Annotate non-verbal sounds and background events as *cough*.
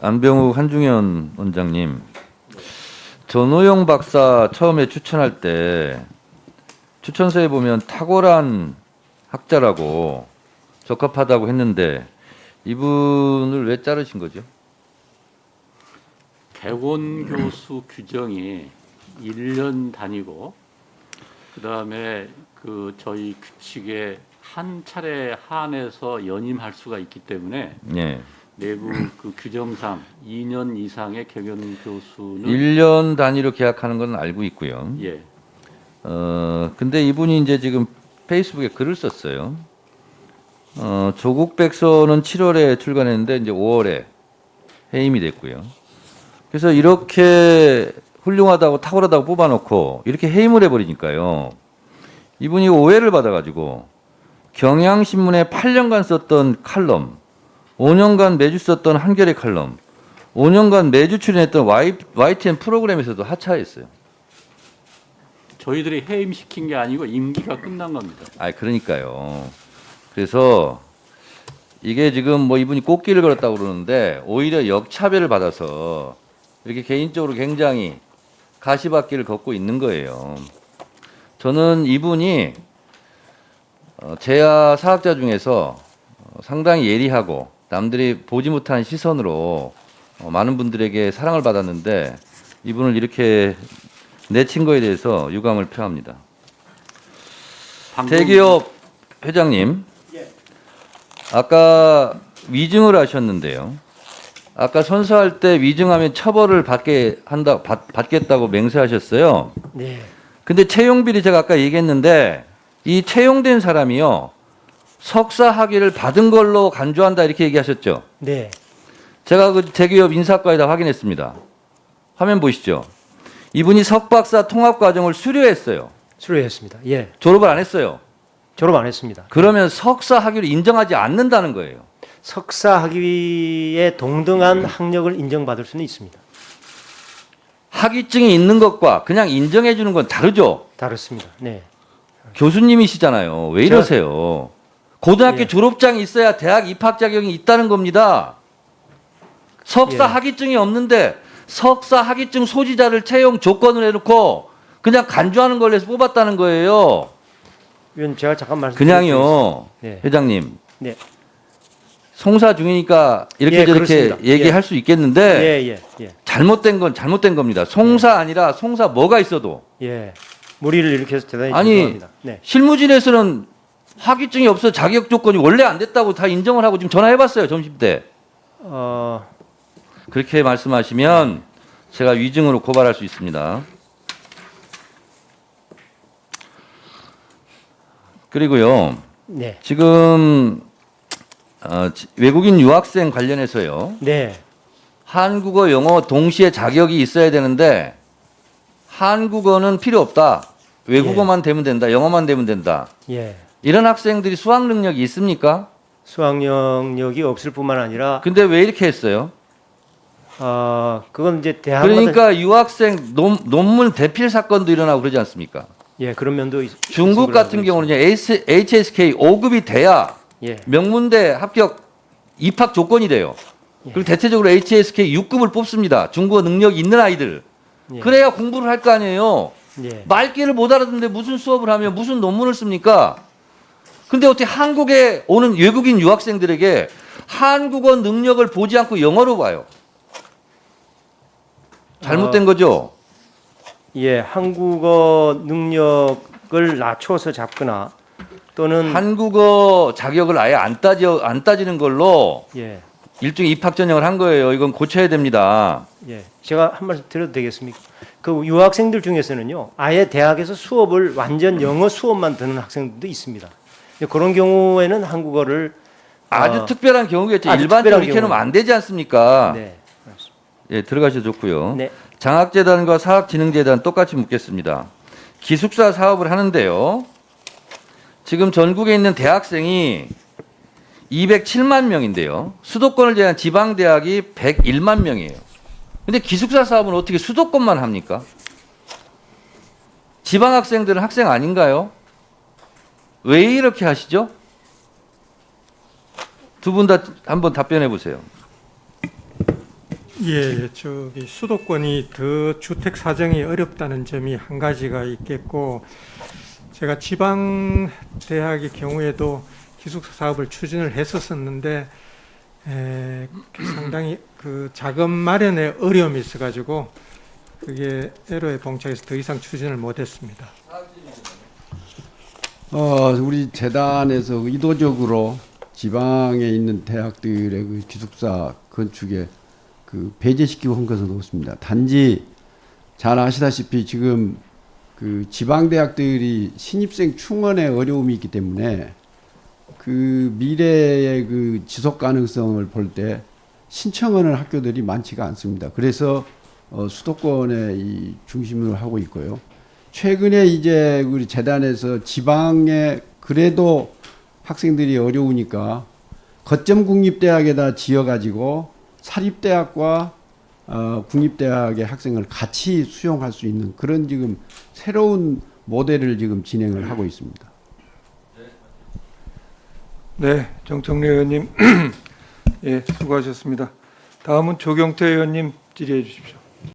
안병욱 한중현 원장님, 전호영 박사 처음에 추천할 때 추천서에 보면 탁월한 학자라고 적합하다고 했는데 이분을 왜 자르신 거죠? 백원 교수 규정이 1년 단위고 그다음에 그 저희 규칙에 한 차례 한해서 연임할 수가 있기 때문에 예. 내부 그 규정상 2년 이상의 격연 교수는 1년 단위로 계약하는 건 알고 있고요. 예. 어, 근데 이분이 이제 지금 페이스북에 글을 썼어요. 어, 조국 백서는 7월에 출간했는데 이제 5월에 해임이 됐고요. 그래서 이렇게 훌륭하다고 탁월하다고 뽑아놓고 이렇게 해임을 해버리니까요. 이분이 오해를 받아가지고 경향신문에 8년간 썼던 칼럼, 5년간 매주 썼던 한겨레 칼럼, 5년간 매주 출연했던 Y, YTN 프로그램에서도 하차했어요. 저희들이 해임시킨 게 아니고 임기가 끝난 겁니다. 아, 그러니까요. 그래서 이게 지금 뭐 이분이 꽃길을 걸었다고 그러는데 오히려 역차별을 받아서 이렇게 개인적으로 굉장히 가시밭길을 걷고 있는 거예요. 저는 이분이 어, 제야 사학자 중에서 어, 상당히 예리하고 남들이 보지 못한 시선으로 어, 많은 분들에게 사랑을 받았는데 이분을 이렇게 내친 거에 대해서 유감을 표합니다. 방금 대기업 회장님, 아까 위증을 하셨는데요. 아까 선서할 때 위증하면 처벌을 받게 한다 받, 받겠다고 맹세하셨어요. 네. 근데 채용 비리 제가 아까 얘기했는데 이 채용된 사람이요 석사 학위를 받은 걸로 간주한다 이렇게 얘기하셨죠. 네. 제가 그 대기업 인사과에다 확인했습니다. 화면 보시죠. 이분이 석박사 통합 과정을 수료했어요. 수료했습니다. 예. 졸업을 안 했어요. 졸업 안 했습니다. 그러면 석사 학위를 인정하지 않는다는 거예요. 석사 학위에 동등한 학력을 인정받을 수는 있습니다. 학위증이 있는 것과 그냥 인정해 주는 건 다르죠. 다릅니다. 네. 교수님이시잖아요. 왜 이러세요? 고등학교 예. 졸업장이 있어야 대학 입학 자격이 있다는 겁니다. 석사 예. 학위증이 없는데 석사 학위증 소지자를 채용 조건을 해놓고 그냥 간주하는 걸로 해서 뽑았다는 거예요. 위원 제가 잠깐 말씀 그냥요, 네. 회장님. 네. 송사 중이니까 이렇게 예, 저렇게 그렇습니다. 얘기할 수 있겠는데 예, 예, 예. 잘못된 건 잘못된 겁니다. 송사 아니라 송사 뭐가 있어도 예. 무리를 일으켜서 대단히 아니, 죄송합니다. 네. 실무진에서는 학위증이 없어 자격 조건이 원래 안 됐다고 다 인정을 하고 지금 전화해봤어요 점심 때 어, 그렇게 말씀하시면 제가 위증으로 고발할 수 있습니다. 그리고요 네. 지금 어, 지- 외국인 유학생 관련해서요 네. 한국어 영어 동시에 자격이 있어야 되는데 한국어는 필요 없다 외국어만 되면 된다 영어만 되면 된다 예. 이런 학생들이 수학 능력이 있습니까? 수학 영역이 없을 뿐만 아니라 근데 왜 이렇게 했어요? 어, 그건 이제 대학마다 그러니까 유학생 논, 논문 대필 사건도 일어나고 그러지 않습니까? 예, 그런 면도 있, 중국 있을 같은 경우는 이제 HSK 5급이 돼야 예. 명문대 합격 입학 조건이 돼요. 예. 그리고 대체적으로 HSK 6급을 뽑습니다. 중국어 능력이 있는 아이들. 예. 그래야 공부를 할 거 아니에요. 예. 말귀를 못 알아듣는데 무슨 수업을 하면 무슨 논문을 씁니까? 근데 어떻게 한국에 오는 외국인 유학생들에게 한국어 능력을 보지 않고 영어로 봐요? 잘못된 거죠? 예, 한국어 능력을 낮춰서 잡거나 또는 한국어 자격을 아예 안 따져 안 따지는 걸로 예. 일종의 입학 전형을 한 거예요. 이건 고쳐야 됩니다. 예, 제가 한 말씀 드려도 되겠습니까? 그 유학생들 중에서는요, 아예 대학에서 수업을 완전 영어 수업만 듣는 학생들도 있습니다. 그런 경우에는 한국어를 아주 어, 특별한 경우겠죠. 아주 일반적으로 특별한 이렇게 경우. 안 되지 않습니까? 네, 예, 들어가셔도 좋고요. 네, 장학재단과 사학진흥재단 똑같이 묻겠습니다. 기숙사 사업을 하는데요. 지금 전국에 있는 대학생이 207만 명인데요. 수도권을 제한 지방 대학이 101만 명이에요. 근데 기숙사 사업은 어떻게 수도권만 합니까? 지방 학생들은 학생 아닌가요? 왜 이렇게 하시죠? 두 분 다 한번 답변해 보세요. 예, 저기 수도권이 더 주택 사정이 어렵다는 점이 한 가지가 있겠고 제가 지방 대학의 경우에도 기숙사 사업을 추진을 했었었는데 에, 상당히 그 자금 마련에 어려움이 있어가지고 그게 애로에 봉착해서 더 이상 추진을 못했습니다. 어, 우리 재단에서 의도적으로 지방에 있는 대학들의 그 기숙사 건축에 그 배제시키고 한 것은 없습니다. 단지 잘 아시다시피 지금 그 지방 대학들이 신입생 충원에 어려움이 있기 때문에 그 미래의 그 지속 가능성을 볼 때 신청하는 학교들이 많지가 않습니다. 그래서 어, 수도권에 이 중심으로 하고 있고요. 최근에 이제 우리 재단에서 지방에 그래도 학생들이 어려우니까 거점 국립대학에다 지어가지고 사립대학과 어, 국립대학의 학생을 같이 수용할 수 있는 그런 지금 새로운 모델을 지금 진행을 하고 있습니다. 네, 정청래 의원님, *clears throat* 예, 수고하셨습니다. 다음은 조경태 의원님 질의해 주십시오.